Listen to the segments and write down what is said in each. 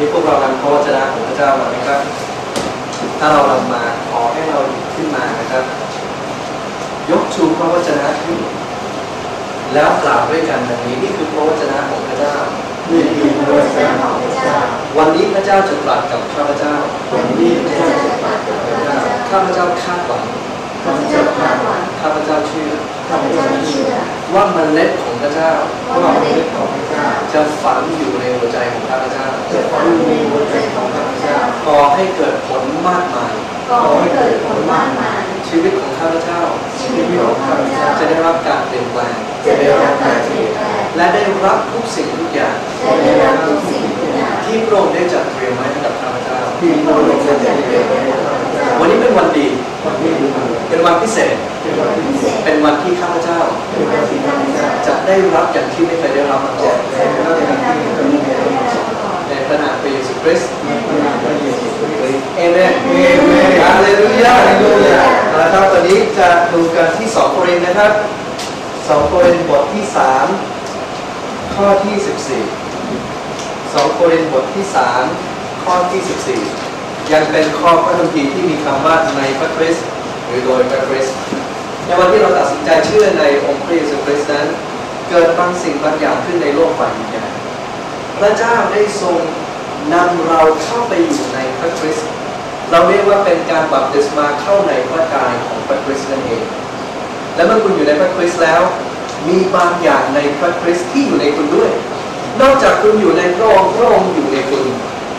นี่พวกเรานำพระวจนะของพระเจ้ามานะครับ ถ้าเรานำมาขอให้เราหยิบขึ้นมานะครับ ยกชูพระวจนะขึ้น แล้วกล่าวด้วยกันดังนี้นี่คือพระวจนะของพระเจ้านี่คือพระวจนะของพระเจ้า วันนี้พระเจ้าจะตรัสกับข้าพเจ้า วันนี้พระเจ้าจะตรัสกับพระเจ้า ข้าพเจ้าคาดหวัง ข้าพเจ้าคาดหวัง ข้าพเจ้าเชื่อ ข้าพเจ้าเชื่อ ว่าเมล็ดของพระเจ้า ว่าเมล็ดของพระเจ้า จะฝังอยู่ในหัวใจของข้าพเจ้า จะฝังอยู่ในหัวใจของข้าพเจ้าก่อให้เกิดผลมากมายก็ให้เกิดผลมากมาย ชีวิตของข้าพเจ้าชีวิตของข้าพเจ้าจะได้รับการเปลี่ยนแปลงจะได้รับการเปลี่ยนแปลงและได้รับทุกสิ่งทุกอย่างและได้รับทุกสิ่งทุกอย่างที่พระองค์ได้จัดเตรียมไว้ให้กับข้าพเจ้าที่พระองค์จะได้เปลี่ยนแปลงข้าพเจ้าวันนี้เป็นวันดีวันนี้เป็นวันเป็นวันพิเศษเป็นวันพิเศษเป็นวันที่ข้าพเจ้าเป็นวันที่ข้าพเจ้าจะได้รับอย่างที่ไม่เคยได้รับมาก่อน นามพระเยซูคริสต์ในพระนามพระเยซูคริสต์เอเมนเอเมนฮาเลลูยาฮาเลลูยานะครับวันนี้จะดูกันที่ 2 โครินธ์นะครับ 2 โครินธ์บทที่ 3 ข้อที่ 14 2 โครินธ์บทที่ 3 ข้อที่ 14 ยังเป็นข้อพระคัมภีร์ที่มีคำว่าในพระคริสต์หรือโดยพระคริสต์ในวันที่เราตัดสินใจเชื่อในองค์พระเยซูคริสต์นั้น เกิดบางสิ่งบางอย่างขึ้นในโลกฝ่ายวิญญาณพระเจ้าได้ทรง นำเราเข้าไปอยู่ในพระคริสต์เราเรียกว่าเป็นการบัพติศมาเข้าในพระกายของพระคริสต์นั่นเอง และเมื่อคุณอยู่ในพระคริสต์แล้ว มีบางอย่างในพระคริสต์ที่อยู่ในคุณด้วย นอกจากคุณอยู่ในพระองค์พระองค์อยู่ในคุณ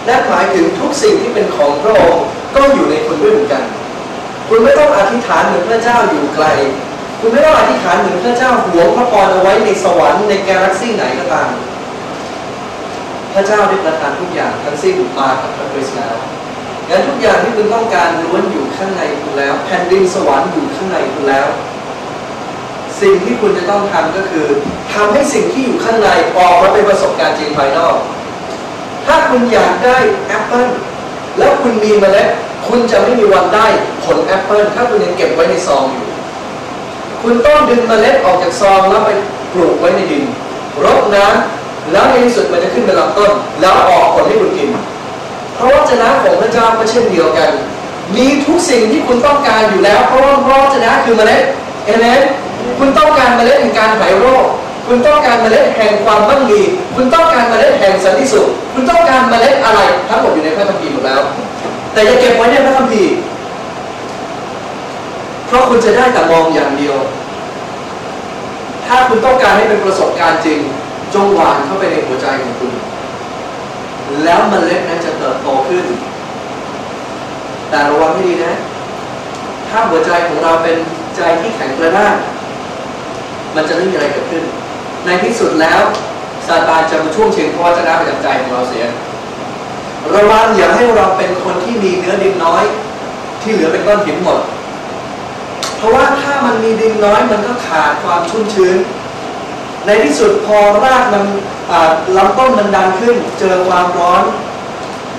และหมายถึงทุกสิ่งที่เป็นของพระองค์ก็อยู่ในคุณด้วยเหมือนกัน คุณไม่ต้องอธิษฐานเหมือนพระเจ้าอยู่ไกล คุณไม่ต้องอธิษฐานเหมือนพระเจ้าหวงพระพรเอาไว้ในสวรรค์ในกาแล็กซี่ไหนก็ตาม พระเจ้าได้ประทานทุกอย่างทั้งสิ้นมากับพระคริสต์แล้วงั้นทุกอย่างที่คุณต้องการล้วนอยู่ข้างในคุณแล้ว แผ่นดินสวรรค์อยู่ข้างในคุณแล้ว สิ่งที่คุณจะต้องทำก็คือทำให้สิ่งที่อยู่ข้างในออกมาเป็นประสบการณ์จริงภายนอก ถ้าคุณอยากได้แอปเปิลแล้วคุณมีเมล็ดคุณจะไม่มีวันได้ผลแอปเปิลถ้าคุณยังเก็บไว้ในซองอยู่ คุณต้องดึงเมล็ดออกจากซองแล้วไปปลูกไว้ในดินรดน้ำ แล้วในที่สุดมันจะขึ้นเป็นลำต้น แล้วออกผลให้คุณกิน เพราะวจนะของพระเจ้าก็เช่นเดียวกัน มีทุกสิ่งที่คุณต้องการอยู่แล้ว เพราะว่าพระวจนะคือเมล็ดเอเมนคุณต้องการเมล็ดแห่งการหายโรค คุณต้องการเมล็ดแห่งความมั่งมี คุณต้องการเมล็ดแห่งสันติสุข คุณต้องการเมล็ดอะไรทั้งหมดอยู่ในพระคัมภีร์หมดแล้ว แต่อย่าเก็บไว้ในพระคัมภีร์ เพราะคุณจะได้แต่มองอย่างเดียว ถ้าคุณต้องการให้เป็นประสบการณ์จริง จงหวานเข้าไปในหัวใจของคุณ แล้วมเมล็ดนั้นจะเติบโตขึ้น แต่ระวังให้ดีนะ ถ้าหัวใจของเราเป็นใจที่แข็งกระด้างมันจะไม่มีอะไรเกิดขึ้น ในที่สุดแล้วซาตานจะมาช่วงเชิงพระวจนะไปจากใจของเราเสีย ระวังอย่าให้เราเป็นคนที่มีเนื้อดินน้อย ที่เหลือเป็นก้อนหินหมด เพราะว่าถ้ามันมีดินน้อยมันก็ขาดความชุ่มชื้น ในที่สุดพอรากมันลำต้นมันดันขึ้น เจอความร้อน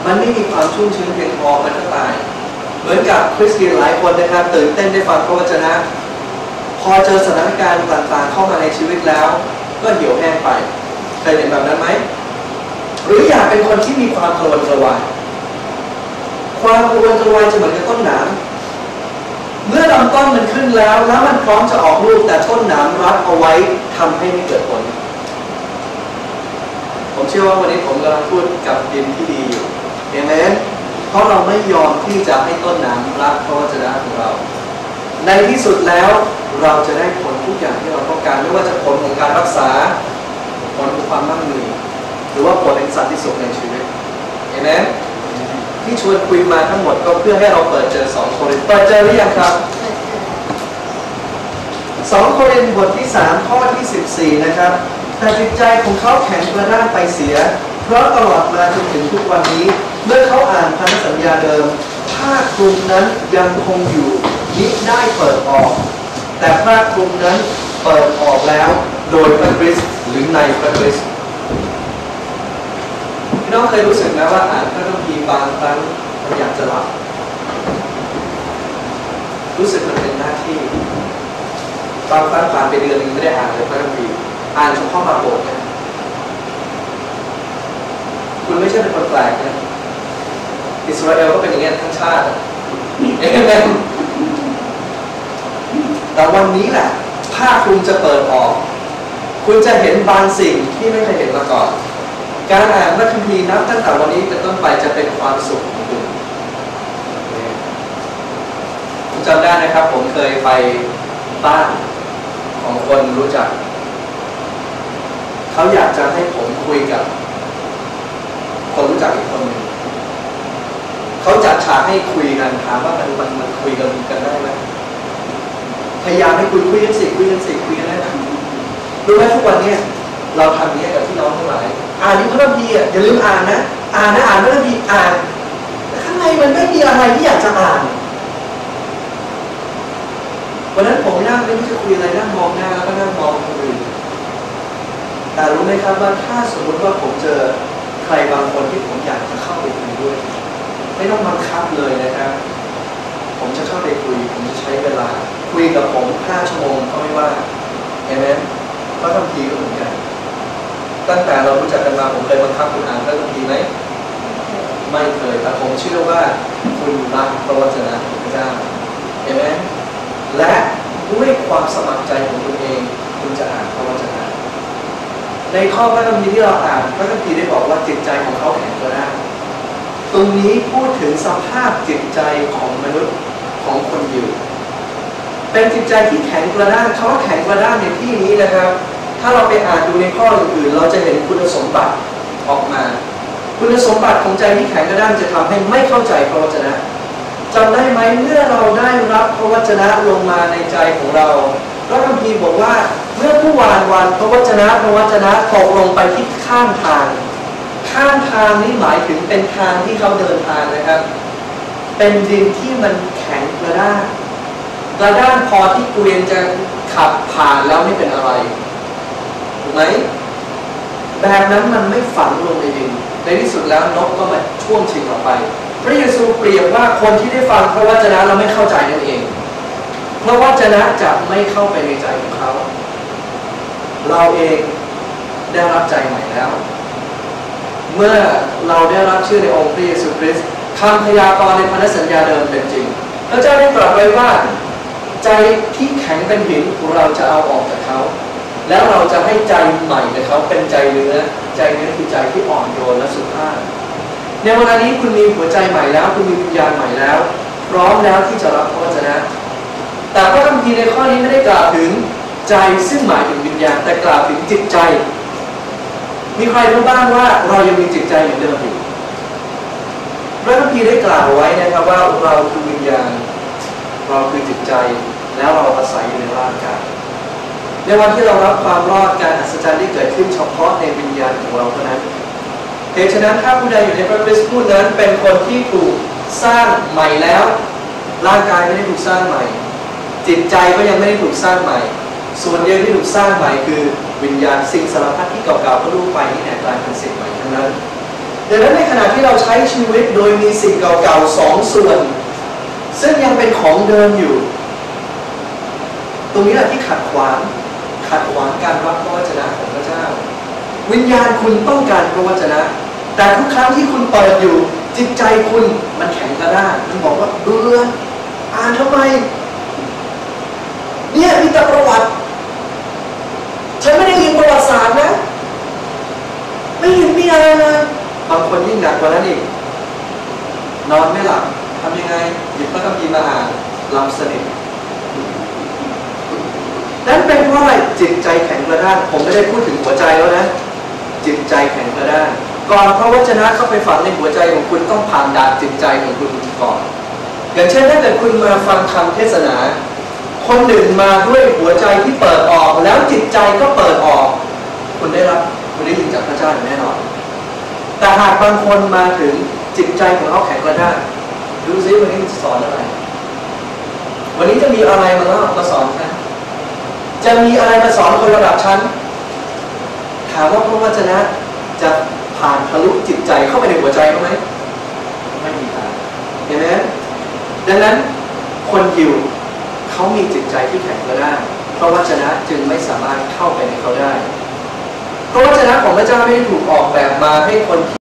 มันไม่มีความชุ่มชื้นเพียงพอมันก็ตาย เหมือนกับคริสเตียนหลายคนนะครับตื่นเต้นได้ฟังพระวจนะ พอเจอสถานการณ์ต่างๆเข้ามาในชีวิตแล้ว ก็เหี่ยวแห้งไปเคยเห็นแบบนั้นไหมหรืออยากเป็นคนที่มีความกระวนกระวาย ความกระวนกระวายจะเหมือนกับต้นหนามเมื่อลำต้นมันขึ้นแล้วแล้วมันพร้อมจะออกลูกแต่ต้นหนามรัดเอาไว้ ทำให้ไม่เกิดผล ผมเชื่อว่าวันนี้ผมกำลังพูดกับดินที่ดีอยู่เห็นไหมเพราะเราไม่ยอมที่จะให้ต้นนามรักพระวจนะของเรา ในที่สุดแล้วเราจะได้ผลทุกอย่างที่เราต้องการไม่ว่าจะผลของการรักษาผลของความมั่งมีหรือว่าผลแห่งสันติสุขในชีวิตเห็นไหมที่ชวนคุยมาทั้งหมดก็เพื่อให้เราเปิดเจอสองโครินธ์เปิดเจอหรือยังครับ สองโครินธ์บทที่ 3 ข้อที่ 14 นะครับ แต่จิตใจของเขาแข็งกระด้างไปเสีย เพราะตลอดมาจนถึงทุกวันนี้ เมื่อเขาอ่านพันธสัญญาเดิมผ้าคลุมนั้นยังคงอยู่มิได้เปิดออก แต่ผ้าคลุมนั้นเปิดออกแล้ว โดยพระคริสต์หรือในพระคริสต์พี่น้องเคยรู้สึกไหมว่าอ่านพระคัมภีร์บางครั้งมันอยากจะหลับรู้สึกมันเป็นหน้าที่ บางครั้งผ่านไปเดือนนึงไม่ได้อ่านเลยพระคัมภีร์อ่านเฉพาะมาโบสถ์นะคุณไม่ใช่เป็นคนแปลกนะอิสราเอลก็เป็นอย่างนี้ทั้งชาติเอเมนแต่วันนี้แหละ ถ้าคุณจะเปิดออก คุณจะเห็นบางสิ่งที่ไม่เคยเห็นมาก่อน การอ่านพระคัมภีร์นับตั้งแต่วันนี้เป็นต้นไปจะเป็นความสุขของคุณผมจำได้นะครับ ผมเคยไปบ้าน ของคนรู้จัก เขาอยากจะให้ผมคุยกับ คนรู้จักอีกคนหนึ่งเขาจัดฉากให้คุยกันถามว่ามันมันมันคุยกันกันได้ไหมพยายามให้คุยคุยกันสิคุยกันสิคุยกันได้ไหมรู้ไหมทุกวันเนี้ยเราทำอย่างนี้กับพี่น้องทั้งหลายอ่านนี้พระคัมภีอะอย่าลืมอ่านนะอ่านนะอ่านพระคัมภีอ่านข้างในมันไม่มีอะไรที่อยากจะอ่านวันนั้นผม ไม่รู้จะคุยอะไรนั่งมองหน้าแล้วก็นั่งมองคนอื่นแต่รู้ไหมครับว่าถ้าสมมติว่าผมเจอใครบางคนที่ผมอยากจะเข้าไปคุยด้วย ไม่ต้องบังคับเลยนะครับ ผมจะเข้าไปคุย ผมจะใช้เวลา คุยกับผมห้าชั่วโมงก็ไม่ว่าเห็นไหมพระคัมภีร์ก็เหมือนกันตั้งแต่เรารู้จักกันมาผมเคยบังคับคุณอ่านพระคัมภีร์ไหมไม่เคยแต่ผมเชื่อว่าคุณรักพระวจนะของพระเจ้าเห็นไหมและ ด้วยความสมัครใจของคุณเอง คุณจะอ่านพระวจนะในข้อพระคัมภีร์ที่เราอ่านพระคัมภีร์ได้บอกว่าจิตใจของเขาแข็งกระด้างตรงนี้พูดถึงสภาพจิตใจของมนุษย์ของคนอยู่ เป็นจิตใจที่แข็งกระด้างคำว่าแข็งกระด้างในที่นี้นะครับ ถ้าเราไปอ่านดูในข้ออื่นๆเราจะเห็นคุณสมบัติออกมา คุณสมบัติของใจที่แข็งกระด้างจะทำให้ไม่เข้าใจพระวจนะ จำได้ไหมเมื่อเราได้รับพระวจนะลงมาในใจของเราพระคัมภีร์บอกว่าเมื่อผู้วานวานพระวจนะพระวจนะตกลงไปที่ข้างทาง ข้างทางนี้หมายถึงเป็นทางที่เขาเดินทางนะครับ เป็นดินที่มันแข็งกระด้างกระด้างพอที่เกวียนจะขับผ่านแล้วไม่เป็นอะไรถูกไหมแบบนั้นมันไม่ฝังลงในดินในที่สุดแล้วนกก็มาช่วงชิงออกไป พระเยซูเปรียบว่าคนที่ได้ฟังพระวจนะเราไม่เข้าใจนั่นเองพระวจนะจะไม่เข้าไปในใจของเขา เราเองได้รับใจใหม่แล้ว เมื่อเราได้รับชื่อในองค์พระเยซูคริสต์คำพยากรณ์ในพันธสัญญาเดิมเป็นจริงพระเจ้าได้ตรัสไว้ว่า ใจที่แข็งเป็นหินเราจะเอาออกจากเขา แล้วเราจะให้ใจใหม่ในเขาเป็นใจเนื้อ ใจเนื้อคือใจที่อ่อนโยนและสุภาพ ในเวลานี้คุณมีหัวใจใหม่แล้ว คุณมีวิญญาณใหม่แล้ว พร้อมแล้วที่จะรับพระวจนะ แต่พระคัมภีร์ในข้อนี้ไม่ได้กล่าวถึงใจซึ่งหมายถึงวิญญาณแต่กล่าวถึงจิตใจ มีใครรู้บ้างว่าเรายังมีจิตใจอย่างเดิมอยู่พระคัมภีร์ได้กล่าวไว้นะครับว่าเราคือวิญญาณ เราคือจิตใจแล้วเราอาศัยอยู่ในร่างกายในวันที่เรารับความรอดการอัศจรรย์ที่เกิดขึ้นเฉพาะในวิญญาณของเราเท่านั้น เหตุฉะนั้นถ้าผู้ใดอยู่ในพระคริสต์ผู้นั้นเป็นคนที่ถูกสร้างใหม่แล้ว ร่างกายไม่ได้ถูกสร้างใหม่ จิตใจก็ยังไม่ได้ถูกสร้างใหม่ ส่วนเดียวที่ถูกสร้างใหม่คือวิญญาณสิ่งสารพัดที่เก่าๆก็รูปไปนี่แหละกลายเป็นสิ่งใหม่ทั้งนั้นดังนั้นในขณะที่เราใช้ชีวิตโดยมีสิ่งเก่าๆสองส่วน ซึ่งยังเป็นของเดิมอยู่ ตรงนี้แหละที่ขัดขวางขัดขวางการรับพระวจนะของพระเจ้า วิญญาณคุณต้องการพระวจนะ แต่ทุกครั้งที่คุณเปิดอยู่ จิตใจคุณมันแข็งกระด้างมันบอกว่าเบื่ออ่านทำไม เนี่ยมีแต่ประวัติ ฉันไม่ได้เรียนประวัติศาสตร์นะ ไม่เห็นมีอะไรเลยบางคนยิ่งหนักกว่านั้นอีกนอนไม่หลับทำยังไงหยิบพระคัมภีร์มาอ่านหลับสนิทนั่นเป็นเพราะอะไรจิตใจแข็งกระด้างผมไม่ได้พูดถึงหัวใจแล้วนะ จิตใจแข็งกระด้าง ก่อนพระวจนะเข้าไปฝังในหัวใจของคุณต้องผ่านด่านจิตใจของคุณก่อน อย่างเช่นถ้าเกิดคุณมาฟังคำเทศนา คนหนึ่งมาด้วยหัวใจที่เปิดออก แล้วจิตใจก็เปิดออก คุณได้รับคุณได้ยินจากพระเจ้าอย่างแน่นอนแต่หากบางคนมาถึงจิตใจของเขาแข็งกระด้างดูซิวันนี้จะสอนอะไร วันนี้จะมีอะไรมาเล่ามาสอนฉันจะมีอะไรมาสอนคนระดับชั้น ถามว่าพระวจนะจะ ผ่านทะลุจิตใจเข้าไปในหัวใจเขาไหมไม่มีทางเห็นไหมดังนั้นคนยิวเขามีจิตใจที่แข็งกระด้างพระวจนะจึงไม่สามารถเข้าไปในเขาได้พระวจนะของพระเจ้าไม่ได้ถูกออกแบบมาให้คน